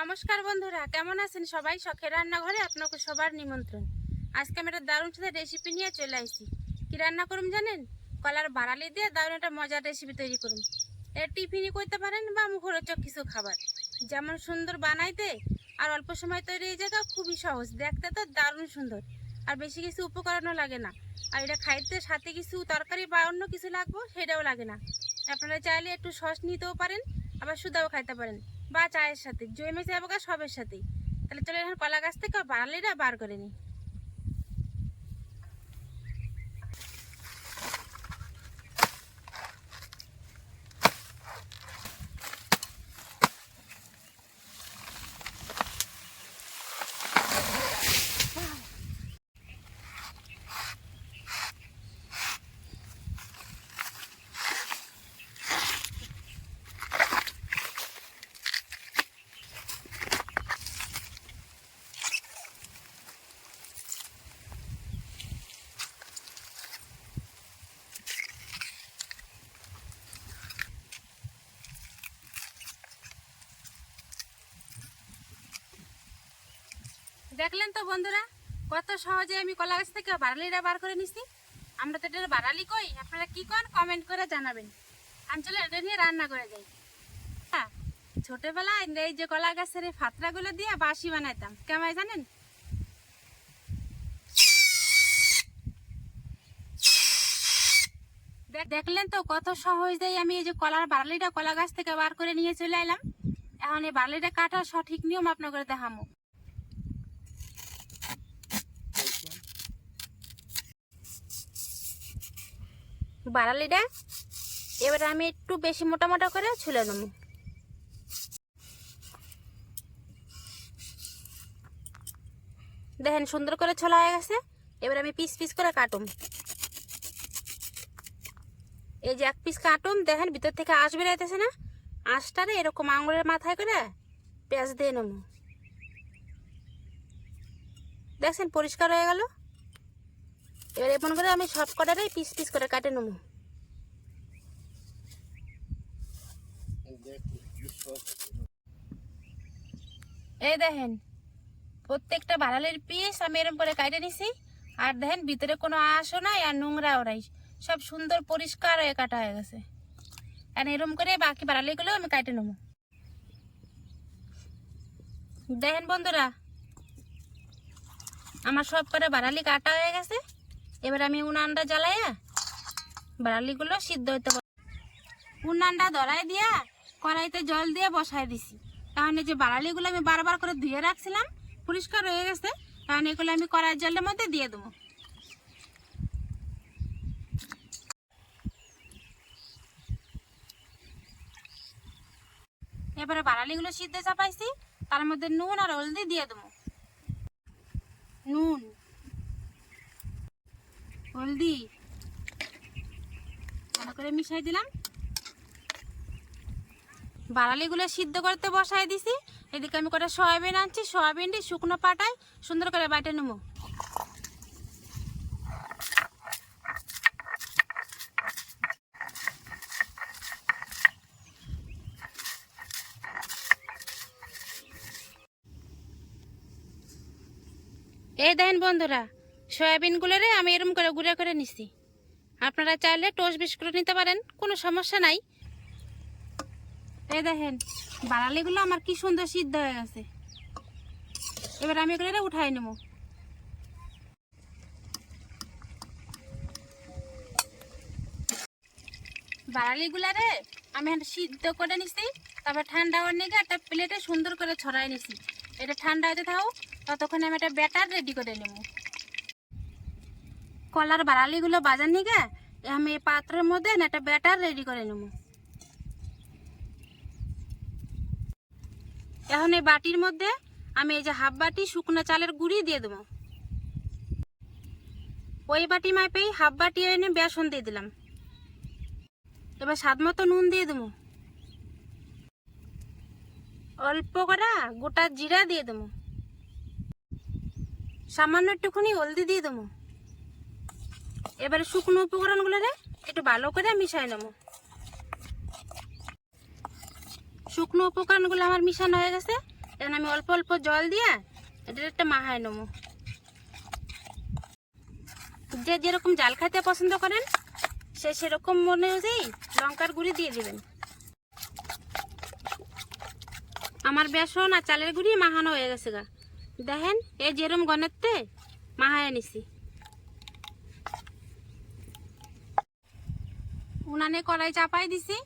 নমস্কার বন্ধুরা, কেমন আছেন সবাই? শখের রান্নাঘরে আপনাকে সবার নিমন্ত্রণ। আজকে আমি একটা দারুণ সাথে রেসিপি নিয়ে চলে আসছি কী রান্না করুন জানেন? কলার বাড়ালি দিয়ে দারুণ একটা মজার রেসিপি তৈরি করুন এটা টিফিনই করতে পারেন বা মুখরোচক কিছু খাবার। যেমন সুন্দর বানাইতে আর অল্প সময় তৈরি হয়ে যায় খুবই সহজ। দেখতে তো দারুণ সুন্দর। আর বেশি কিছু উপকরণও লাগে না। আর এটা খাইতে সাথে কিছু তরকারি বা অন্য কিছু লাগবে, সেটাও লাগে না। আপনারা চাইলে একটু সস নিতেও পারেন, আবার সুদাও খাইতে পারেন। বা চায়ের সাথে, জমে যাব গা সবের সাথেই। তাহলে চলে এখন কলা গাছ থেকে বাড়ালিটা বার করে নিই দেখলেন তো বন্ধুরা কত সহজে আমি কলা গাছ থেকে বাড়ালিটা বার করে নিছি। আমরা তো এটা বাড়ালি কই? আপনারা কি করেন কমেন্ট করে জানাবেন। আমি চলে এটা নিয়ে রান্না করে যাই হ্যাঁ, ছোটবেলায় এই যে কলা গাছের এই ফাতরাগুলো দিয়ে বাসি বানাইতাম কেমন জানেন? দেখলেন তো কত সহজেই আমি এই যে কলার বাড়ালিটা কলা গাছ থেকে বার করে নিয়ে চলে এলাম। এখন এই বাড়ালিটা কাটার সঠিক নিয়ম আপনাকে দেখামো বাড়ালিটা এবারে আমি একটু বেশি মোটা মোটা করে ছুলে নেব। দেখেন, সুন্দর করে ছোলা হয়ে গেছে। এবার আমি পিস পিস করে কাটুম। এই যে এক পিস কাটুম, দেখেন, ভিতর থেকে আঁশ বেরোইতেছে না? আঁশটারে এরকম আঙুলের মাথায় করে পেঁয়াজ দিয়ে নেব। দেখছেন, পরিষ্কার হয়ে গেল? এবার এমন করে আমি সব কটারে পিস পিস করে কাটে নেব। এই দেখেন, প্রত্যেকটা বাড়ালের পিস আমি এরকম করে কাটে নিছি। আর দেখেন, ভিতরে কোনো আঁশও নাই আর নোংরাও নাই। সব সুন্দর পরিষ্কার হয়ে কাটা হয়ে গেছে। আর এরকম করে বাকি বাড়ালিগুলো আমি কাটে নেব। দেখেন বন্ধুরা, আমার সব করে বাড়ালি কাটা হয়ে গেছে। এবার আমি উনানটা জ্বালাইয়া বাড়ালিগুলো সিদ্ধ হইতে উনানটা ধরাই দিয়া কড়াইতে জল দিয়ে বসাই দিছি। কারণ যে বাড়ালিগুলো আমি বারবার করে ধুয়ে রাখছিলাম, পরিষ্কার হয়ে গেছে, কারণ এগুলো আমি কড়াই জলের মধ্যে দিয়ে দেবো। এবারে বাড়ালিগুলো সিদ্ধ চাপাইছি, তার মধ্যে নুন আর হলদি দিয়ে দেবো। নুন। হলদি। ভালো করে মিশাই দিলাম। বাড়ালিগুলো সিদ্ধ করতে বসাই দিছি। এদিকে আমি কটা সয়াবিন আনছি। সয়াবিনটি শুকনো পাটায় সুন্দর করে বাটে নেব। এই দেখেন বন্ধুরা সয়াবিনগুলোরে আমি এরম করে গুঁড়ো করে নিছি। আপনারা চাইলে টোস্ট বিস্কুট নিতে পারেন, কোনো সমস্যা নাই। এই দেখেন বাড়ালিগুলো আমার কি সুন্দর সিদ্ধ হয়ে গেছে। এবার আমি এগুলো উঠাই নেব। বাড়ালিগুলারে আমি সিদ্ধ করে নিছি, তারপর ঠান্ডা হওয়ার নিয়ে একটা প্লেটে সুন্দর করে ছড়াই নিছি। এটা ঠান্ডা হতে থাকো ততক্ষণে আমি একটা ব্যাটার রেডি করে নেব। কলার বাড়ালিগুলো বাজার নিয়ে আমি এই পাত্রের মধ্যে একটা ব্যাটার রেডি করে নেব। এখন এই বাটির মধ্যে আমি এই যে হাফ বাটি শুকনো চালের গুঁড়ি দিয়ে দেবো। ওই বাটি মাপেই হাফ বাটি এনে বেসন দিয়ে দিলাম। এবার স্বাদ মতো নুন দিয়ে দেবো। অল্প করা গোটা জিরা দিয়ে দেবো। সামান্য একটুখানি হলদি দিয়ে দেবো। এবারে শুকনো উপকরণগুলো রে, একটু ভালো করে মিশাই নেব। শুকনো উপকরণগুলো আমার মিশানো হয়ে গেছে, এখন আমি অল্প অল্প জল দিয়ে এটা একটা মাহায় নেব। যে যেরকম জাল খাইতে পছন্দ করেন, সে সেরকম মনে অনুযায়ী লঙ্কার গুঁড়ি দিয়ে দিবেন। আমার বেসন আর চালের গুঁড়ি মাহানো হয়ে গেছে গা। দেখেন, এই যেরম গনেতে মাহায় নিছি। উনানে কড়াই চাপাই দিছি,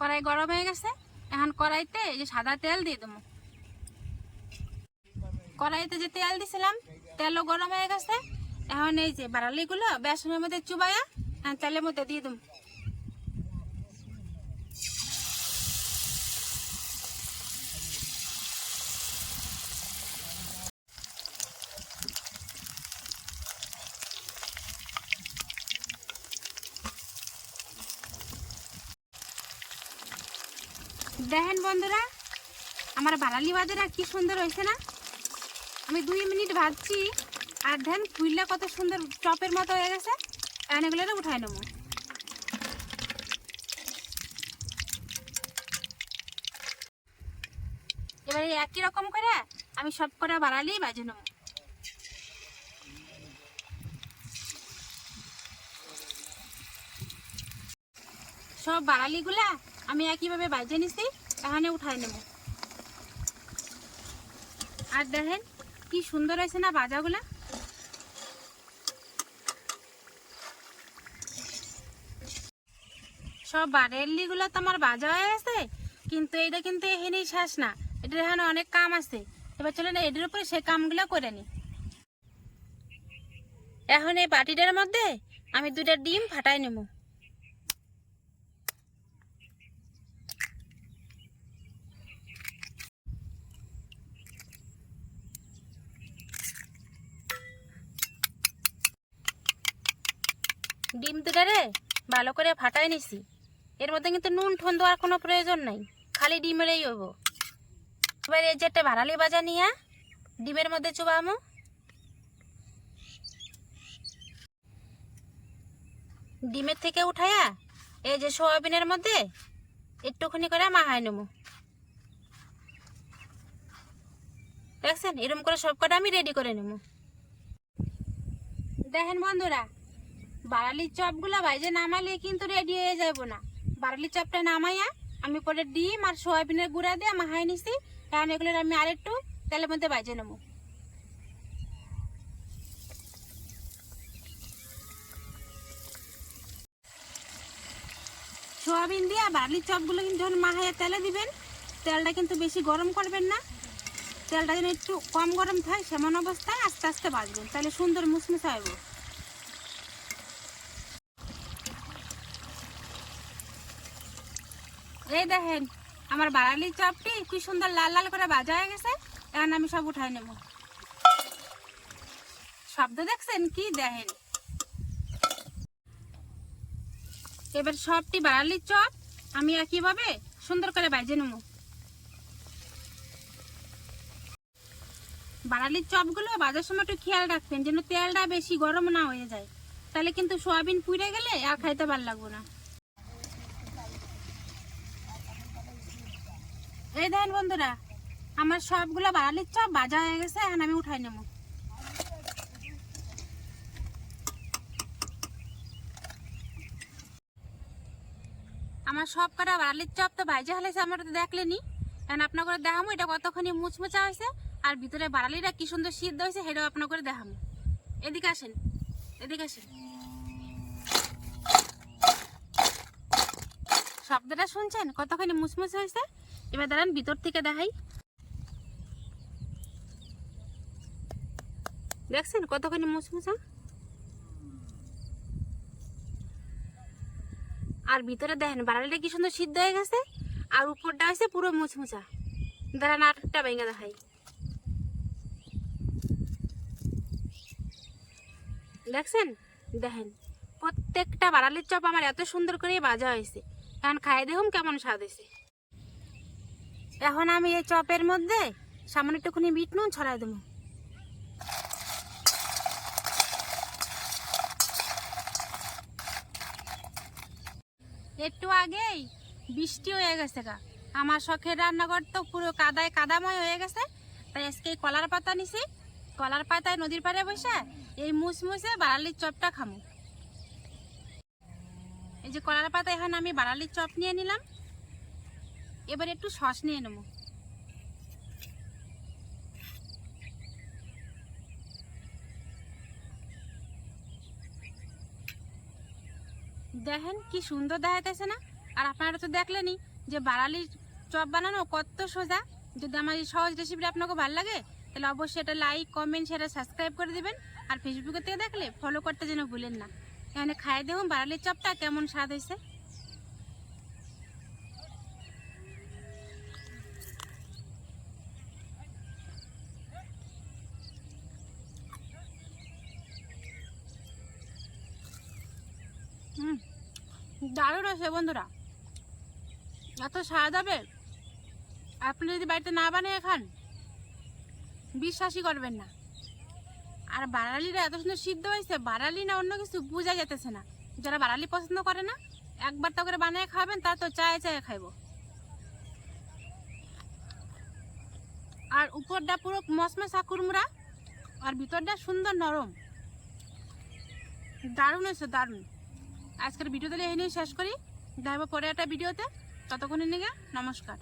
কড়াই গরম হয়ে গেছে। এখন কড়াইতে যে সাদা তেল দিয়ে দেবো। কড়াইতে যে তেল দিছিলাম, তেলও গরম হয়ে গেছে। এখন এই যে বাড়ালিগুলো বেসনের মধ্যে চুবাইয়া তেলের মধ্যে দিয়ে দেবো। দেখেন বন্ধুরা, আমার বাড়ালি বাজারে কি সুন্দর হয়েছে না? আমি দুই মিনিট ভাজছি, আর ধ্যান ফুলটা কত সুন্দর চপের মতো হয়ে গেছে। এগুলো উঠাই নেব। এবারে একই রকম করে আমি সব করে বাড়ালি বাজে নেব। সব বাড়ালিগুলা আমি একইভাবে বাজে নিছি। এখানে উঠাই নেব। আর দেখেন, কি সুন্দর হয়েছে না বাজাগুলা? সব বারেলিগুলো তো আমার বাজা হয়ে গেছে, কিন্তু এটা কিন্তু এখানেই শেষ না। এটার এখানে অনেক কাম আছে। এবার চলে না এটার উপরে সে কামগুলো করে নি। এখন এই বাটিটার মধ্যে আমি দুটা ডিম ফাটাই নেব। ডিম দুটারে ভালো করে ফাটাই নিছি। এর মধ্যে কিন্তু নুন ঠুন দেওয়ার কোনো প্রয়োজন নাই, খালি ডিমেরই হইব। এবার এই যে একটা ভাড়ালি বাজা নিয়ে, ডিমের মধ্যে চুবামো। ডিমের থেকে উঠাইয়া এই যে সোয়াবিনের মধ্যে একটুখানি করে মাহাই নেব। দেখছেন? এরকম করে সব কটা আমি রেডি করে নেব। দেখেন বন্ধুরা বারালির চপগুলো ভাইজে নামালে কিন্তু রেডি হয়ে যাব না। বারালির চপটা নামাইয়া আমি পরে ডিম আর সয়াবিনের গুঁড়া দিয়ে মাহাই নিছি। কারণ এগুলোর আমি আরেকটু তেলের মধ্যে ভাজে নেব। সোয়াবিন দিয়ে বার্লির চপগুলো কিন্তু যখন মাহাইয়া তেলে দিবেন। তেলটা কিন্তু বেশি গরম করবেন না। তেলটা যেন একটু কম গরম থাকে সেমন অবস্থায় আস্তে আস্তে ভাজবেন। তাহলে সুন্দর মুসমুসা হবে এই দেখেন, আমার বাড়ালির চপটি কি সুন্দর লাল লাল করে ভাজা হয়ে গেছে, এখন আমি সব উঠাই নেব। শব্দ দেখছেন? কি দেখেন? এবার সবটি বাড়ালির চপ আমি একইভাবে সুন্দর করে বাজে নেব। বাড়ালির চপগুলো বাজার সময় একটু খেয়াল রাখবেন, যেন তেলটা বেশি গরম না হয়ে যায়। তাহলে কিন্তু সোয়াবিন পুড়ে গেলে আর খাইতে ভালো লাগবে না। এই দেখেন বন্ধুরা, আমার সবগুলো বাড়ালির চপ ভাজা হয়ে গেছে, এখন আমি উঠাই নেব। আমার সব কটা বাড়ালির চপ তো ভাজা হলেছে আমার তো দেখলেনি এখন আপনার করে দেখামো এটা কতক্ষণই মুচমুচা হয়েছে, আর ভিতরে বাড়ালিটা কি সুন্দর সিদ্ধ হয়েছে, সেটাও আপনার করে দেখামো। এদিকে আসেন এদিকে আসেন। শব্দটা শুনছেন? কতখানি মুচমুচে হয়েছে? এবার দাঁড়ান, ভিতর থেকে দেখাই। দেখছেন কতখানি মুচমুচা আর ভিতরে দেখেন বাড়ালিটা কি সুন্দর সিদ্ধ হয়ে গেছে, আর উপরটা হয়েছে পুরো মুচমুচা দাঁড়ান আরেকটা ভেঙে দেখাই। দেখছেন? দেখেন, প্রত্যেকটা বাড়ালির চপ আমার এত সুন্দর করে বাজা হয়েছে। এখন খাই দেখুন কেমন স্বাদ হয়েছে। এখন আমি এই চপের মধ্যে সামান্য একটুখানি মিট নুন ছড়াই দেবো। একটু আগেই বৃষ্টি হয়ে গেছে গা। আমার শখের রান্নাঘর তো পুরো কাদায় কাদাময় হয়ে গেছে, তাই আজকে কলার পাতা নিছি। কলার পাতায় নদীর পাড়ে বসে এই মুসমুসে বাড়ালির চপটা খামু এই যে কলার পাতা, এখন আমি বাড়ালির চপ নিয়ে নিলাম। এবার একটু সস নিয়ে নেব। দেখেন কি সুন্দর দেখাইতেছে না? আর আপনারা তো দেখলেনই যে বাড়ালির চপ বানানো কত সোজা। যদি আমার এই সহজ রেসিপিটা আপনাকে ভালো লাগে, তাহলে অবশ্যই এটা লাইক কমেন্ট শেয়ার সাবস্ক্রাইব করে দেবেন। আর ফেসবুকের থেকে দেখলে ফলো করতে যেন ভুলেন না। এখানে খাই দেখুন বাড়ালির চপটা কেমন স্বাদ হয়েছে। দারুণ আছে বন্ধুরা। এত স্বাদ হবে আপনি যদি বাড়িতে না বানিয়ে খান, বিশ্বাসই করবেন না। আর বাড়ালিরা এত সুন্দর সিদ্ধ হয়েছে বাড়ালি না অন্য কিছু বোঝা যেতেছে না। যারা বাড়ালি পছন্দ করে না, একবার তো করে বানিয়ে খাবেন, তা তো চায়ে চায়ে খাইব। আর উপরটা পুরো মশমশা কুরমুরা আর ভিতরটা সুন্দর নরম। দারুণ হয়েছে, দারুণ। আজকের ভিডিও তাহলে এই নিয়ে শেষ করি। দেখব পরে একটা ভিডিওতে। ততক্ষণের নিয়ে নমস্কার।